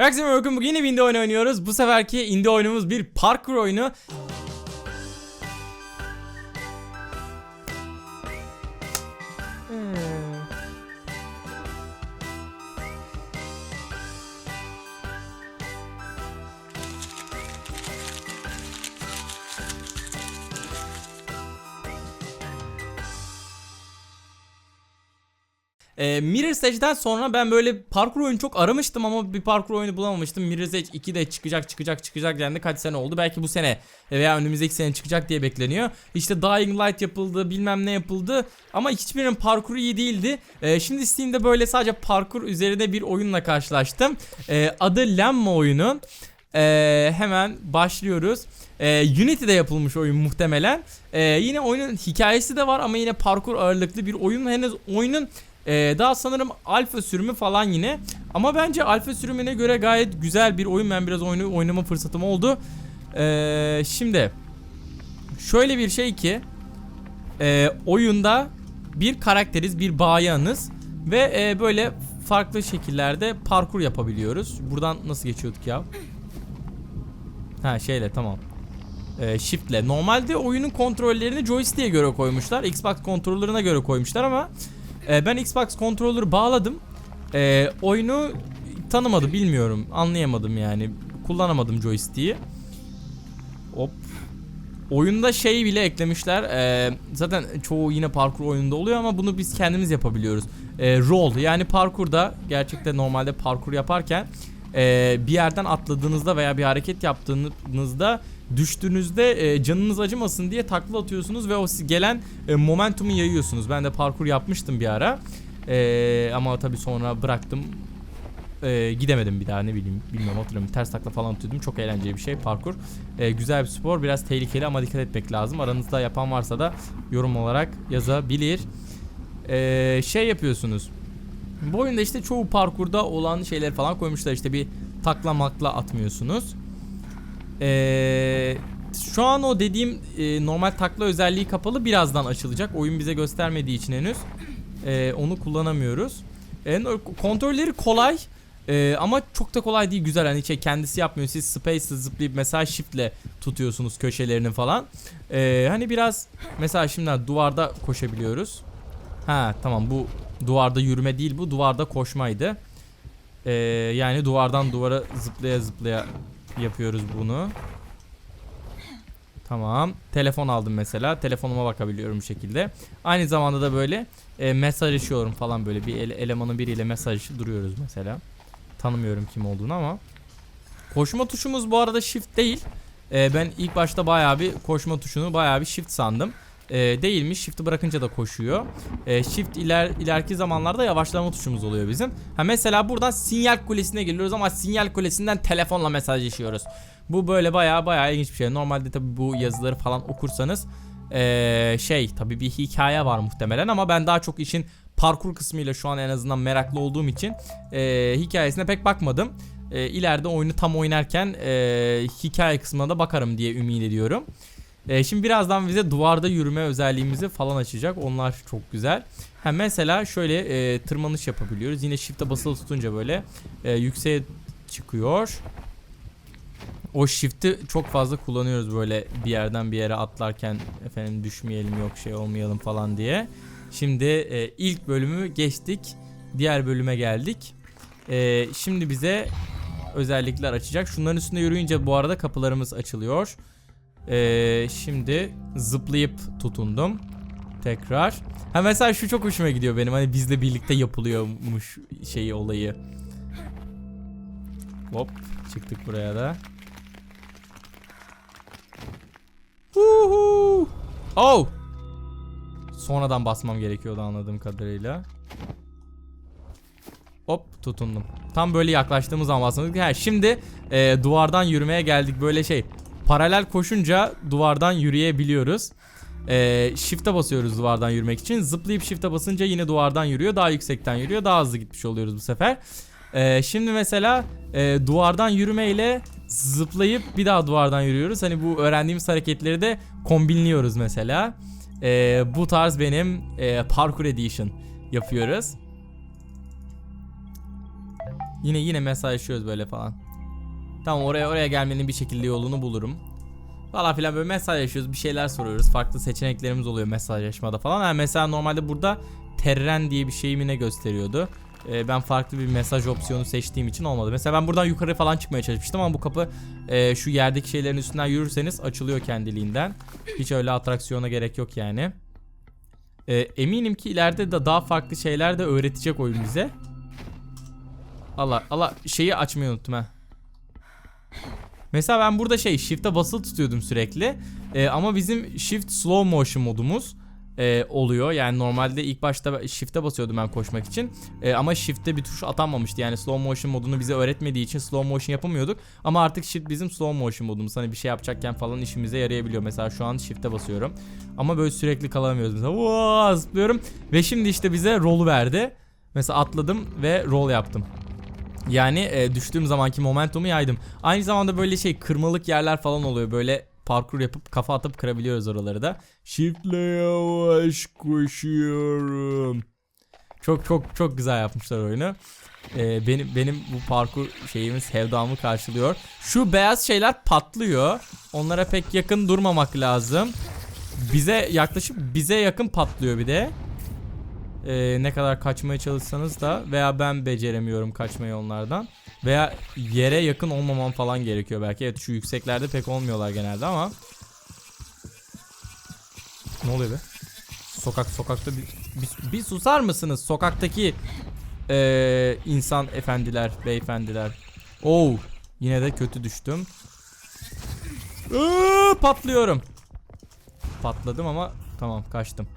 Herkese merhaba bugün yine bir indie oyunu oynuyoruz. Bu seferki indie oyunumuz bir parkur oyunu. E, Mirror's Edge'den sonra ben böyle parkur oyunu çok aramıştım ama bir parkur oyunu bulamamıştım. Mirror's Edge 2 de çıkacak çıkacak çıkacak dendi kaç sene oldu. Belki bu sene veya önümüzdeki sene çıkacak diye bekleniyor. İşte Dying Light yapıldı bilmem ne yapıldı ama hiçbirinin parkuru iyi değildi. E, şimdi Steam'de böyle sadece parkur üzerine bir oyunla karşılaştım. E, adı Lemma oyunu. E, hemen başlıyoruz. Ee, Unity'de yapılmış oyun muhtemelen. Ee, yine oyunun hikayesi de var ama yine parkur ağırlıklı bir oyun. Henüz oyunun ee, daha sanırım alfa sürümü falan yine. Ama bence alfa sürümüne göre gayet güzel bir oyun. Ben biraz oyunu oynama fırsatım oldu. Ee, şimdi şöyle bir şey ki e, oyunda bir karakteriz, bir bayanız ve e, böyle farklı şekillerde parkur yapabiliyoruz. Buradan nasıl geçiyorduk ya? Ha şeyle tamam. Ee, shiftle. Normalde oyunun kontrollerini joystick'e göre koymuşlar. Xbox kontrollerine göre koymuşlar ama e, ben Xbox controller'ı bağladım. E, oyunu tanımadı bilmiyorum. Anlayamadım yani. Kullanamadım joystick'i. Hop. Oyunda şey bile eklemişler. E, zaten çoğu yine parkur oyununda oluyor ama bunu biz kendimiz yapabiliyoruz. E, roll yani parkurda gerçekten normalde parkur yaparken e, bir yerden atladığınızda veya bir hareket yaptığınızda düştüğünüzde e, canınız acımasın diye takla atıyorsunuz ve o gelen e, momentumu yayıyorsunuz. Ben de parkur yapmıştım bir ara. E, ama tabii sonra bıraktım. E, gidemedim bir daha ne bileyim bilmiyorum hatırlamıyorum. Ters takla falan atıyordum. Çok eğlenceli bir şey parkur. E, güzel bir spor. Biraz tehlikeli ama dikkat etmek lazım. Aranızda yapan varsa da yorum olarak yazabilir. E, şey yapıyorsunuz. Bu oyunda işte çoğu parkurda olan şeyler falan koymuşlar. İşte bir takla makla atmıyorsunuz. Ee, şu an o dediğim e, normal takla özelliği kapalı birazdan açılacak. Oyun bize göstermediği için henüz Ee, onu kullanamıyoruz. Ee, kontrolleri kolay Ee, ama çok da kolay değil güzel hani şey kendisi yapmıyor siz space'le zıplayıp mesela shift'le tutuyorsunuz köşelerini falan. Ee, hani biraz mesela şimdi duvarda koşabiliyoruz. Ha tamam bu duvarda yürüme değil bu duvarda koşmaydı. Ee, yani duvardan duvara zıplaya zıplaya yapıyoruz bunu. Tamam. Telefon aldım mesela. Telefonuma bakabiliyorum bu şekilde. Aynı zamanda da böyle e, mesajlaşıyorum falan böyle bir ele- elemanın biriyle mesaj duruyoruz mesela. Tanımıyorum kim olduğunu ama. Koşma tuşumuz bu arada shift değil. E, ben ilk başta bayağı bir koşma tuşunu bayağı bir shift sandım. E, değilmiş. Shift'i bırakınca da koşuyor. E, shift iler ileriki zamanlarda yavaşlama tuşumuz oluyor bizim. Ha mesela buradan sinyal kulesine geliyoruz ama sinyal kulesinden telefonla mesajlaşıyoruz. Bu böyle bayağı bayağı ilginç bir şey. Normalde tabi bu yazıları falan okursanız ee, şey tabi bir hikaye var muhtemelen ama ben daha çok işin parkur kısmıyla şu an en azından meraklı olduğum için ee, hikayesine pek bakmadım. Ee, ileride oyunu tam oynarken ee, hikaye kısmına da bakarım diye ümit ediyorum. Ee, şimdi birazdan bize duvarda yürüme özelliğimizi falan açacak. Onlar çok güzel. Ha mesela şöyle ee, tırmanış yapabiliyoruz. Yine shift'e basılı tutunca böyle ee, yükseğe çıkıyor. O shift'i çok fazla kullanıyoruz böyle bir yerden bir yere atlarken efendim düşmeyelim yok şey olmayalım falan diye. Şimdi e, ilk bölümü geçtik. Diğer bölüme geldik. E, şimdi bize özellikler açacak. Şunların üstünde yürüyünce bu arada kapılarımız açılıyor. E, şimdi zıplayıp tutundum. Tekrar. Ha mesela şu çok hoşuma gidiyor benim. Hani bizle birlikte yapılıyormuş şeyi olayı. Hop çıktık buraya da. Huhu. Oh. Sonradan basmam gerekiyordu anladığım kadarıyla. Hop tutundum. Tam böyle yaklaştığımız zaman basmadık. Ha, şimdi e, duvardan yürümeye geldik. Böyle şey paralel koşunca duvardan yürüyebiliyoruz. E, shift'e basıyoruz duvardan yürümek için. Zıplayıp shift'e basınca yine duvardan yürüyor. Daha yüksekten yürüyor. Daha hızlı gitmiş oluyoruz bu sefer. E, şimdi mesela e, duvardan yürümeyle zıplayıp bir daha duvardan yürüyoruz. Hani bu öğrendiğimiz hareketleri de kombinliyoruz mesela. Ee, bu tarz benim e, Parkour Edition yapıyoruz. Yine yine mesajlaşıyoruz böyle falan. Tamam oraya oraya gelmenin bir şekilde yolunu bulurum. Falan filan böyle mesajlaşıyoruz bir şeyler soruyoruz. Farklı seçeneklerimiz oluyor mesajlaşmada falan. Yani mesela normalde burada Terren diye bir şey mi ne gösteriyordu. Ee, ben farklı bir mesaj opsiyonu seçtiğim için olmadı. Mesela ben buradan yukarı falan çıkmaya çalışmıştım ama bu kapı e, şu yerdeki şeylerin üstünden yürürseniz açılıyor kendiliğinden. Hiç öyle atraksiyona gerek yok yani. Ee, eminim ki ileride de daha farklı şeyler de öğretecek oyun bize. Allah Allah şeyi açmayı unuttum ha. Mesela ben burada şey shift'e basılı tutuyordum sürekli. Ee, ama bizim shift slow motion modumuz e, oluyor. Yani normalde ilk başta shift'e basıyordum ben koşmak için. E, ama shift'te bir tuş atanmamıştı. Yani slow motion modunu bize öğretmediği için slow motion yapamıyorduk. Ama artık shift bizim slow motion modumuz. Hani bir şey yapacakken falan işimize yarayabiliyor. Mesela şu an shift'e basıyorum. Ama böyle sürekli kalamıyoruz. Mesela "Vaa!" zıplıyorum. Ve şimdi işte bize roll'u verdi. Mesela atladım ve roll yaptım. Yani e, düştüğüm zamanki momentumu yaydım. Aynı zamanda böyle şey kırmalık yerler falan oluyor. Böyle parkur yapıp kafa atıp kırabiliyoruz oraları da. Shiftle yavaş koşuyorum. Çok çok çok güzel yapmışlar oyunu. E, benim benim bu parkur şeyimiz sevdamı karşılıyor. Şu beyaz şeyler patlıyor. Onlara pek yakın durmamak lazım. Bize yaklaşıp bize yakın patlıyor bir de. Ee, ne kadar kaçmaya çalışsanız da veya ben beceremiyorum kaçmayı onlardan veya yere yakın olmamam falan gerekiyor belki. Evet şu yükseklerde pek olmuyorlar genelde ama ne oluyor be? Sokak sokakta bir, bir, bir susar mısınız? Sokaktaki ee, insan efendiler, beyefendiler. Oo, yine de kötü düştüm. Iıı, patlıyorum. Patladım ama tamam kaçtım.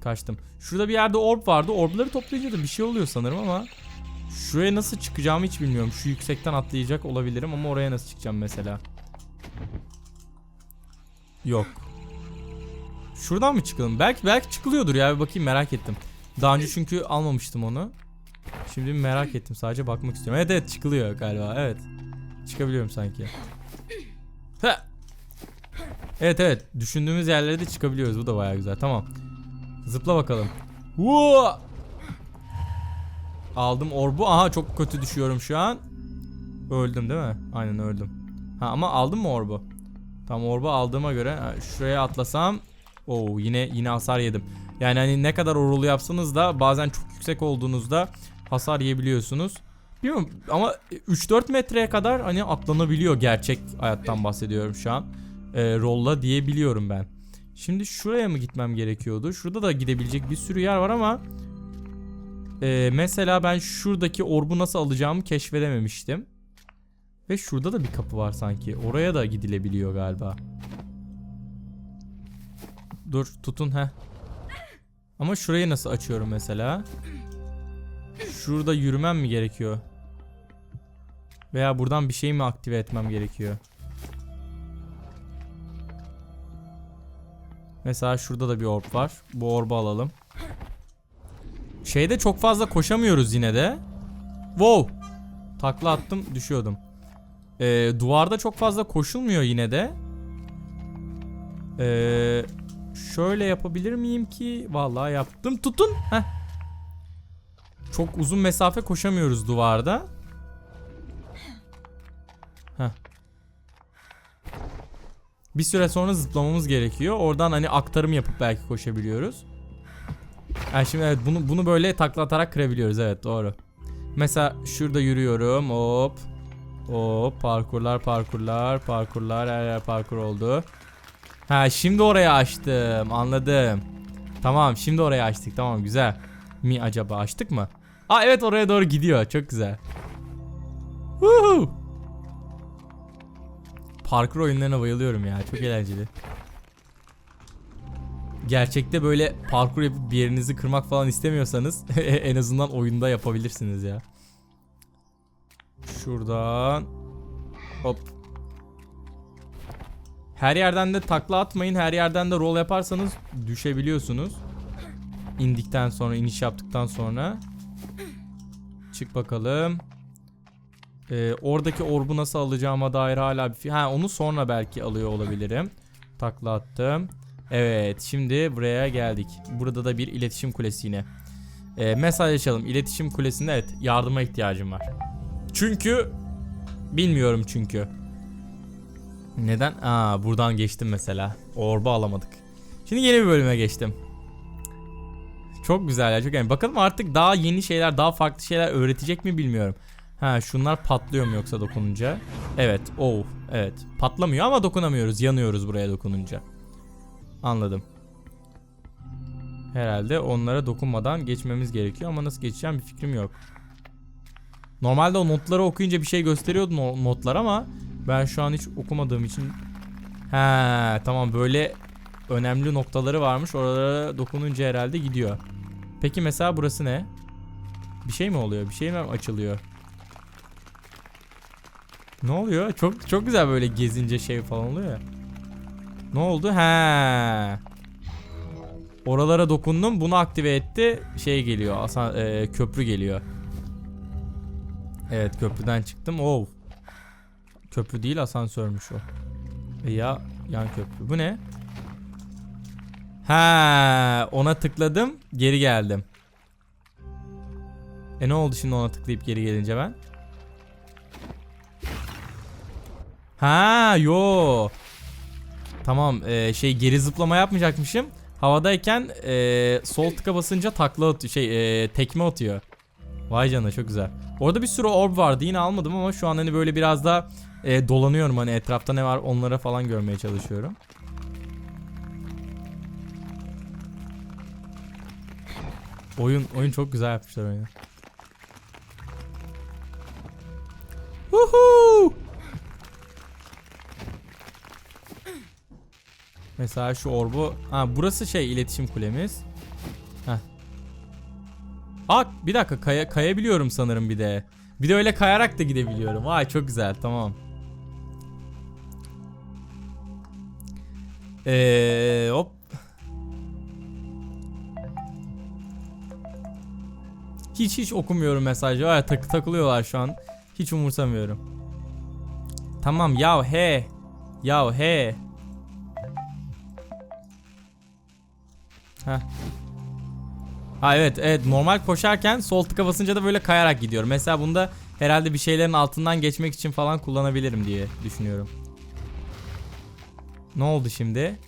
Kaçtım. Şurada bir yerde orb vardı. Orbları toplayınca da bir şey oluyor sanırım ama şuraya nasıl çıkacağımı hiç bilmiyorum. Şu yüksekten atlayacak olabilirim ama oraya nasıl çıkacağım mesela? Yok. Şuradan mı çıkalım? Belki belki çıkılıyordur ya. Bir bakayım merak ettim. Daha önce çünkü almamıştım onu. Şimdi merak ettim. Sadece bakmak istiyorum. Evet evet çıkılıyor galiba. Evet. Çıkabiliyorum sanki. Heh. Evet evet. Düşündüğümüz yerlere de çıkabiliyoruz. Bu da baya güzel. Tamam. Zıpla bakalım. Woo! Aldım orbu. Aha çok kötü düşüyorum şu an. Öldüm değil mi? Aynen öldüm. Ha ama aldım mı orbu? Tam orbu aldığıma göre şuraya atlasam Oo yine yine hasar yedim. Yani hani ne kadar orulu yapsanız da bazen çok yüksek olduğunuzda hasar yiyebiliyorsunuz. Bilmiyorum ama 3-4 metreye kadar hani atlanabiliyor gerçek hayattan bahsediyorum şu an. E, rolla diyebiliyorum ben. Şimdi şuraya mı gitmem gerekiyordu? Şurada da gidebilecek bir sürü yer var ama e, mesela ben şuradaki orbu nasıl alacağımı keşfedememiştim. Ve şurada da bir kapı var sanki. Oraya da gidilebiliyor galiba. Dur tutun he. Ama şurayı nasıl açıyorum mesela? Şurada yürümem mi gerekiyor? Veya buradan bir şey mi aktive etmem gerekiyor? Mesela şurada da bir orb var. Bu orbu alalım. Şeyde çok fazla koşamıyoruz yine de. Wow. Takla attım düşüyordum. Ee, duvarda çok fazla koşulmuyor yine de. Ee, şöyle yapabilir miyim ki? Vallahi yaptım. Tutun. Heh. Çok uzun mesafe koşamıyoruz duvarda. Bir süre sonra zıplamamız gerekiyor. Oradan hani aktarım yapıp belki koşabiliyoruz. Yani şimdi evet bunu bunu böyle takla atarak kırabiliyoruz. Evet doğru. Mesela şurada yürüyorum. Hop. Hop parkurlar parkurlar parkurlar her yer parkur oldu. Ha şimdi oraya açtım. Anladım. Tamam şimdi oraya açtık. Tamam güzel. Mi acaba açtık mı? Aa evet oraya doğru gidiyor. Çok güzel. Woohoo. Parkur oyunlarına bayılıyorum ya. Çok eğlenceli. Gerçekte böyle parkur yapıp bir yerinizi kırmak falan istemiyorsanız en azından oyunda yapabilirsiniz ya. Şuradan hop. Her yerden de takla atmayın. Her yerden de rol yaparsanız düşebiliyorsunuz. İndikten sonra, iniş yaptıktan sonra. Çık bakalım. Ee, oradaki orbu nasıl alacağıma dair hala bir Ha onu sonra belki alıyor olabilirim. Takla attım. Evet şimdi buraya geldik. Burada da bir iletişim kulesi yine. Ee, mesaj açalım. İletişim kulesinde evet yardıma ihtiyacım var. Çünkü bilmiyorum çünkü. Neden? Aa buradan geçtim mesela. Orba alamadık. Şimdi yeni bir bölüme geçtim. Çok güzel ya çok yani. Bakalım artık daha yeni şeyler, daha farklı şeyler öğretecek mi bilmiyorum. Ha şunlar patlıyor mu yoksa dokununca? Evet. Oh, evet. Patlamıyor ama dokunamıyoruz. Yanıyoruz buraya dokununca. Anladım. Herhalde onlara dokunmadan geçmemiz gerekiyor ama nasıl geçeceğim bir fikrim yok. Normalde o notları okuyunca bir şey gösteriyordu no- notlar ama ben şu an hiç okumadığım için He tamam böyle önemli noktaları varmış. Oralara dokununca herhalde gidiyor. Peki mesela burası ne? Bir şey mi oluyor? Bir şey mi açılıyor? Ne oluyor? Çok çok güzel böyle gezince şey falan oluyor ya. Ne oldu? He. Oralara dokundum. Bunu aktive etti. Şey geliyor. Asan, e, köprü geliyor. Evet köprüden çıktım. Oh. Köprü değil asansörmüş o. E ya yan köprü. Bu ne? Ha, ona tıkladım, geri geldim. E ne oldu şimdi ona tıklayıp geri gelince ben? Ha, yo. Tamam, e, şey geri zıplama yapmayacakmışım. Havadayken e, sol tıka basınca takla atıyor, şey e, tekme atıyor. Vay canına çok güzel. Orada bir sürü orb vardı yine almadım ama şu an hani böyle biraz daha e, dolanıyorum hani etrafta ne var onlara falan görmeye çalışıyorum. Oyun oyun çok güzel yapmışlar oyunu. Mesela şu orbu, ha burası şey iletişim kulemiz. Heh. Aa bir dakika kaya, kayabiliyorum sanırım bir de. Bir de öyle kayarak da gidebiliyorum. Vay çok güzel tamam. Eee hop. Hiç hiç okumuyorum mesajı. Var tak takılıyorlar şu an. Hiç umursamıyorum. Tamam yav he. Yav he. Heh. Ha evet evet normal koşarken sol tıka basınca da böyle kayarak gidiyorum. Mesela bunda herhalde bir şeylerin altından geçmek için falan kullanabilirim diye düşünüyorum. Ne oldu şimdi?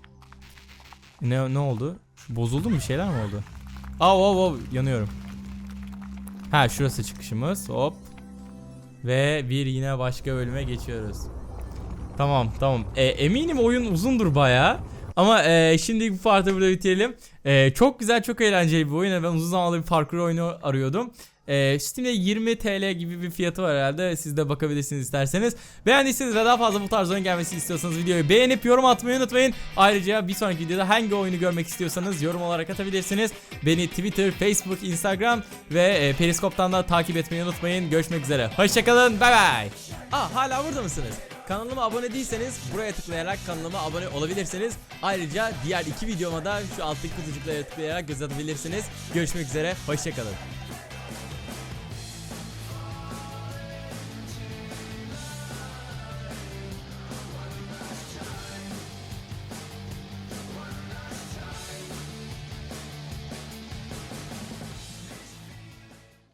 Ne ne oldu? Bozuldu mu bir şeyler mi oldu? Aa wow, wow, yanıyorum. Ha şurası çıkışımız. Hop. Ve bir yine başka bölüme geçiyoruz. Tamam tamam. E, eminim oyun uzundur baya. Ama e, şimdi bu partı burada bitirelim. E, çok güzel çok eğlenceli bir oyun. Ben uzun zamandır bir parkur oyunu arıyordum. E, Steam'de 20 TL gibi bir fiyatı var herhalde. Siz de bakabilirsiniz isterseniz. Beğendiyseniz ve daha fazla bu tarz oyun gelmesini istiyorsanız videoyu beğenip yorum atmayı unutmayın. Ayrıca bir sonraki videoda hangi oyunu görmek istiyorsanız yorum olarak atabilirsiniz. Beni Twitter, Facebook, Instagram ve e, Periskop'tan da takip etmeyi unutmayın. Görüşmek üzere. Hoşçakalın. Bay bay. Aa hala burada mısınız? Kanalıma abone değilseniz buraya tıklayarak kanalıma abone olabilirsiniz. Ayrıca diğer iki videoma da şu alttaki kutucuklara tıklayarak göz atabilirsiniz. Görüşmek üzere. Hoşçakalın.